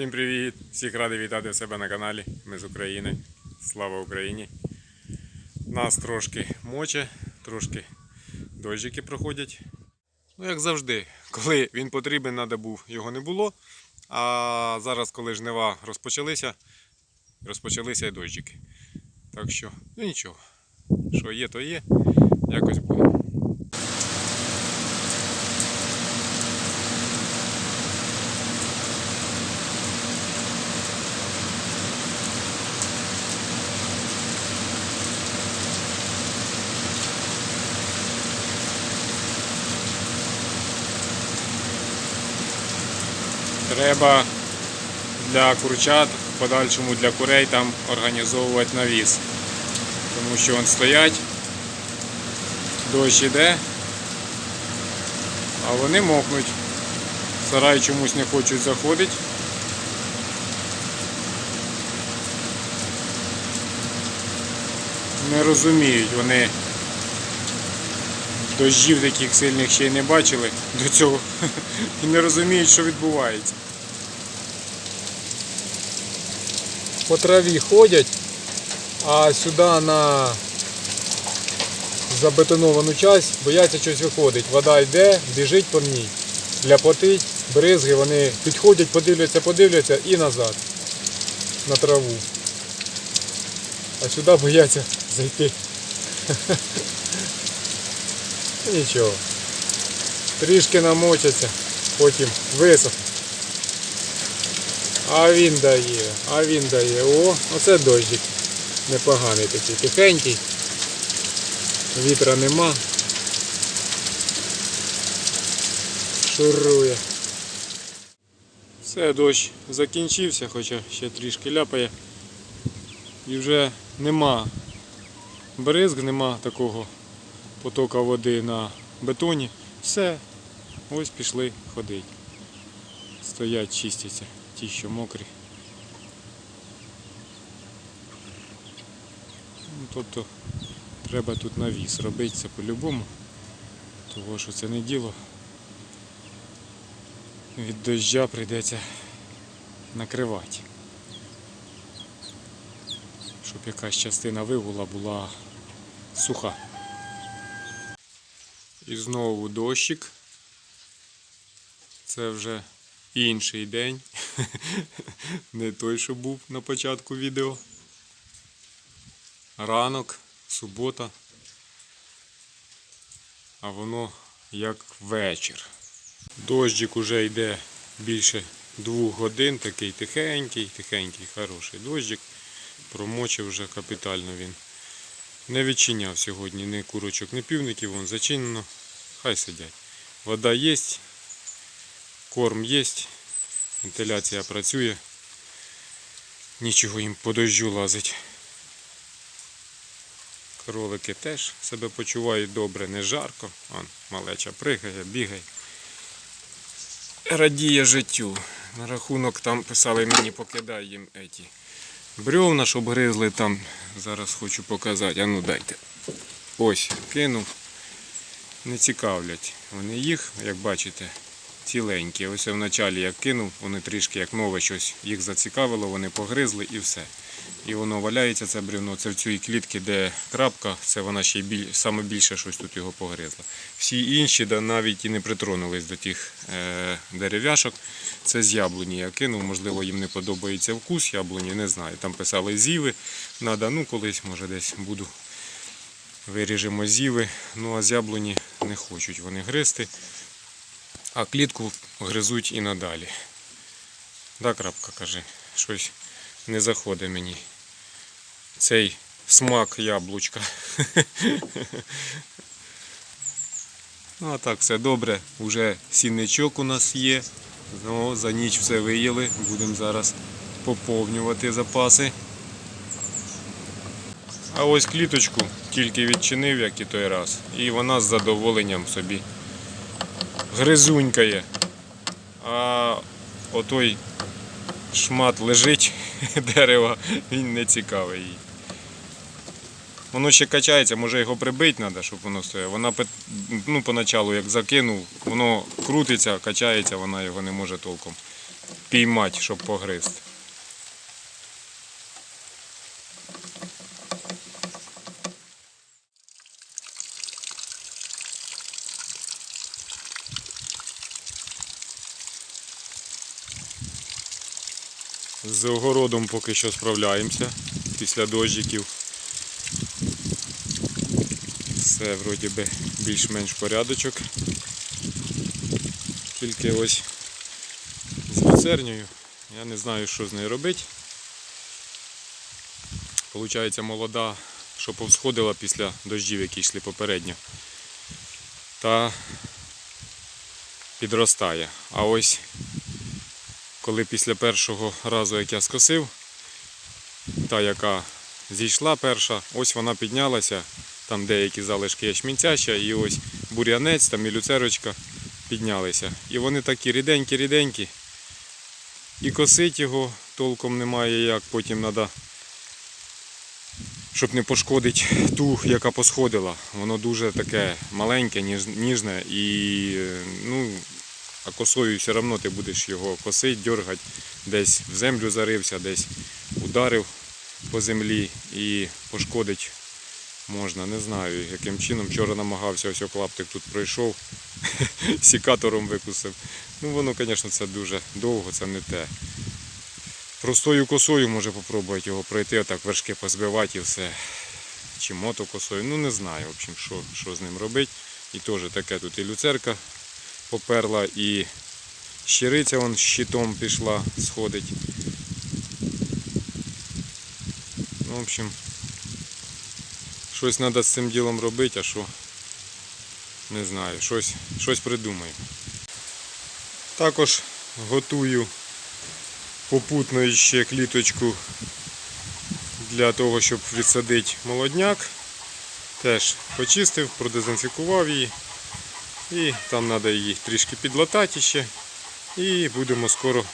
Всім привіт! Всіх радий вітати в себе на каналі. Ми з України. Слава Україні! Нас трошки моче, трошки дощики проходять. Ну, як завжди, коли він потрібен, треба був, його не було. А зараз, коли жнива розпочалися, розпочалися і дощики. Так що, ну нічого. Що є, то є. Якось буде. Треба для курчат, в подальшому для курей там організовувати навіс. Тому що вон стоять, дощ іде, а вони мокнуть. Сарай чомусь не хочуть заходити. Не розуміють вони. Дощів таких сильних ще й не бачили до цього і не розуміють, що відбувається. По траві ходять, а сюди на забетоновану часть бояться щось виходить. Вода йде, біжить по ній, ляпотить, бризги, вони підходять, подивляться, подивляться і назад на траву. А сюди бояться зайти. Нічого. Трішки намочаться, потім висохне. А він дає, а він дає. О, оце дощик. Непоганий такий, тихенький. Вітра нема. Шурує. Все, дощ закінчився, хоча ще трішки ляпає. І вже нема бризг, нема такого потока води на бетоні. Все, ось пішли ходити. Стоять, чистяться, ті, що мокрі. Ну, тобто треба тут навіс робити це по-любому, тому що це не діло. Від дождя прийдеться накривати. Щоб якась частина вигула була суха. І знову дощик. Це вже інший день. Не той, що був на початку відео. Ранок, субота. А воно як вечір. Дощик уже йде більше двох годин, такий тихенький, тихенький, хороший дощик. Промочив вже капітально він. Не відчиняв сьогодні ні курочок, ні півників, вон зачинено. Хай сидять. Вода є, корм є, вентиляція працює. Нічого їм по дощу лазить. Кролики теж себе почувають добре, не жарко. Вон, малеча пригає, бігає. Радіє життю. На рахунок там писали мені, покидай їм еті бревна, щоб гризли там. Зараз хочу показати. А ну дайте. Ось, кинув. Не цікавлять. Вони їх, як бачите, ціленькі. Ось я вначалі як кинув, вони трішки як нове щось їх зацікавило, вони погризли і все. І воно валяється, це бревно. Це в цій клітці, де крапка, це вона ще біль... саме більше щось тут його погризла. Всі інші да, навіть і не притронулись до тих е... дерев'яшок. Це з яблуні я кинув, можливо, їм не подобається вкус яблуні, не знаю. Там писали зіви. Надо, ну колись, може, десь буду. Виріжемо зіви. Ну а з яблуні не хочуть вони гризти. А клітку гризуть і надалі. Да, крапка каже, щось не заходить мені. Цей смак яблучка. Ну а так, все добре. Уже сінничок у нас є. Ну, за ніч все виїли. Будемо зараз поповнювати запаси. А ось кліточку тільки відчинив, як і той раз. І вона з задоволенням собі гризунькає. А отой шмат лежить дерева, він не цікавий їй. Воно ще качається, може його прибити треба, щоб воно стояло. Вона ну, поначалу як закинув, воно крутиться, качається, вона його не може толком піймати, щоб погризти. З огородом поки що справляємося після дощиків. Все вроді би більш-менш порядочок. Тільки ось з люцернею. Я не знаю, що з нею робити. Получається молода, що повсходила після дощів, які йшли попередньо. Та підростає. А ось коли після першого разу, як я скосив, та, яка зійшла перша, ось вона піднялася, там деякі залишки ячмінця ще, і ось бур'янець там і люцерочка піднялися. І вони такі ріденькі-ріденькі. І косить його толком немає як, потім треба, щоб не пошкодити ту, яка посходила. Воно дуже таке маленьке, ніжне і ну, а косою все одно ти будеш його косити, дергати, десь в землю зарився, десь ударив по землі і пошкодить можна. Не знаю, яким чином. Вчора намагався, ось клаптик тут пройшов, сікатором викусив. Ну воно, звісно, це дуже довго, це не те. Простою косою може попробувати його пройти, отак вершки позбивати і все. Чи мотокосою, ну не знаю, в общем, що, що з ним робити. І теж таке тут і люцерка поперла, і щириця вон щитом пішла, сходить. Ну, в общем, щось треба з цим ділом робити, а що не знаю, щось, щось придумаю. Також готую попутно ще кліточку для того, щоб відсадити молодняк. Теж почистив, продезінфікував її. І там треба її трішки підлатати ще. І будемо скоро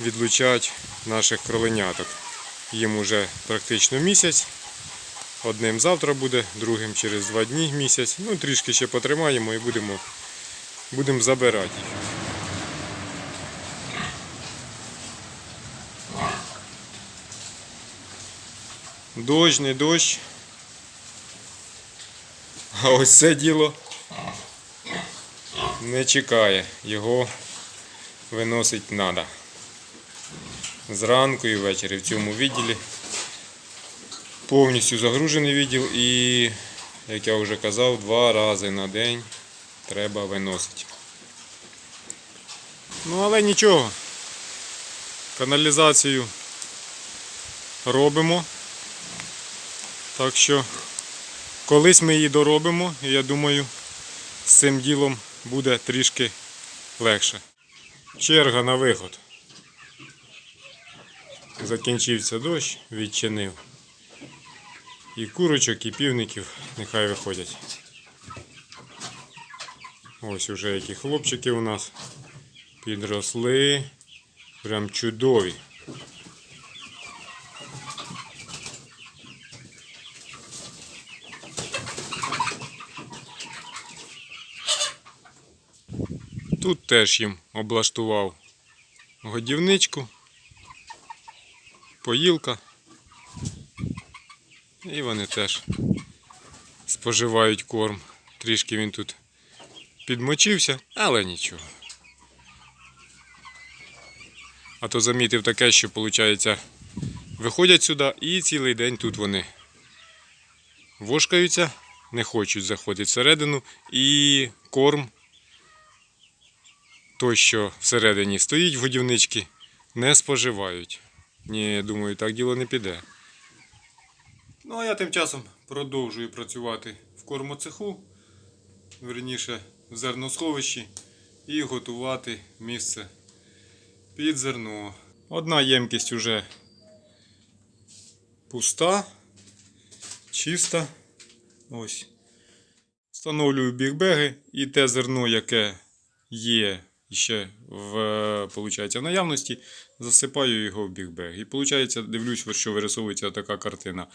відлучати наших кроленяток. Їм уже практично місяць. Одним завтра буде, другим через два дні місяць. Ну, трішки ще потримаємо і будемо, будемо забирати їх. Дощ, не дощ. А ось це діло не чекає. Його виносить треба. Зранку і ввечері в цьому відділі. Повністю загружений відділ і, як я вже казав, два рази на день треба виносити. Ну але нічого. Каналізацію робимо. Так що колись ми її доробимо, і я думаю, з цим ділом буде трішки легше. Черга на виход. Закінчився дощ, відчинив. І курочок, і півників нехай виходять. Ось уже які хлопчики у нас підросли. Прям чудові. Тут теж їм облаштував годівничку, поїлка. І вони теж споживають корм. Трішки він тут підмочився, але нічого. А то замітив таке, що виходить, виходять сюди і цілий день тут вони вошкаються, не хочуть заходити всередину і корм той, що всередині стоїть в годівничці, не споживають. Ні, думаю, так діло не піде. Ну, а я тим часом продовжую працювати в кормоцеху, верніше в зерносховищі, і готувати місце під зерно. Одна ємкість вже пуста, чиста. Ось. Встановлюю бігбеги і те зерно, яке є ще в получається, наявності, засипаю його в бігбег. І виходить, дивлюсь, що вирисовується така картина.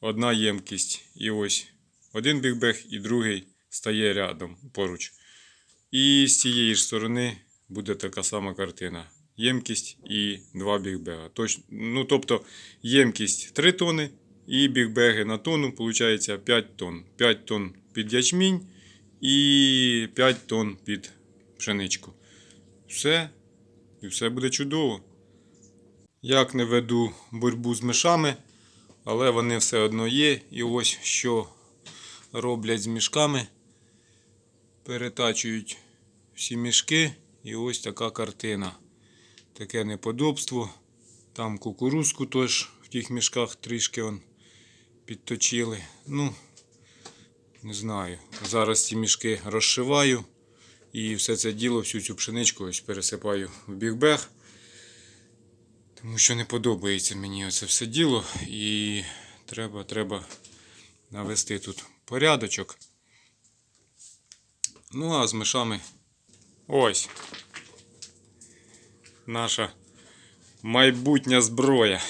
Одна ємкість, і ось один бігбег, і другий стає рядом поруч. І з цієї ж сторони буде така сама картина. ємкість і два бігбега. Ну, тобто ємкість 3 тони і бігбеги на тонну, виходить 5 тонн. 5 тонн під ячмінь і 5 тонн під пшеничку. Все. І все буде чудово. Як не веду боротьбу з мишами, але вони все одно є. І ось що роблять з мішками. Перетачують всі мішки. І ось така картина. Таке неподобство. Там кукурузку теж в тих мішках трішки он підточили. Ну, не знаю. Зараз ці мішки розшиваю. І все це діло, всю цю пшеничку ось пересипаю в бігбег. Тому що не подобається мені це все діло. І треба, треба навести тут порядочок. Ну а з мишами ось. Наша майбутня зброя.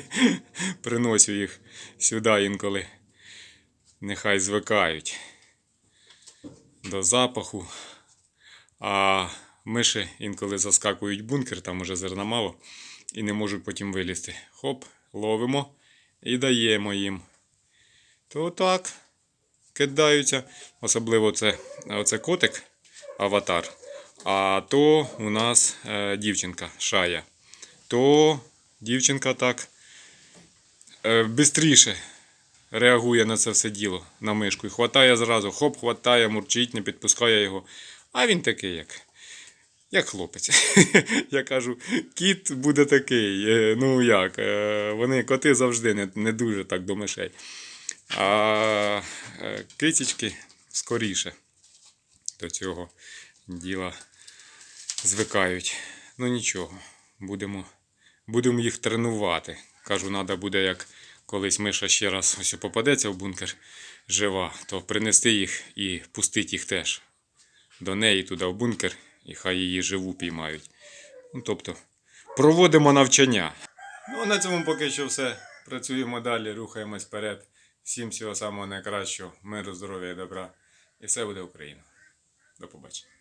Приносю їх сюди інколи. Нехай звикають до запаху. А миші інколи заскакують в бункер, там уже зерна мало, і не можуть потім вилізти. Хоп, ловимо і даємо їм. То так, кидаються. Особливо це оце котик, аватар. А то у нас е, дівчинка шая. То дівчинка так е, бистріше реагує на це все діло, на мишку. І хватає зразу, хоп, хватає, мурчить, не підпускає його. А він такий, як, як хлопець. Я кажу, кіт буде такий. е, Ну як, е, вони коти завжди не, не дуже так до мишей. А е, кицічки скоріше до цього діла звикають. Ну нічого, будемо, будемо їх тренувати. Кажу, треба буде, як колись миша ще раз ось попадеться в бункер жива, то принести їх і пустити їх теж до неї туди в бункер, і хай її живу піймають. Ну, тобто, проводимо навчання. Ну, а на цьому поки що все. Працюємо далі, рухаємось вперед. Всім всього самого найкращого, миру, здоров'я і добра. І все буде Україна. До побачення.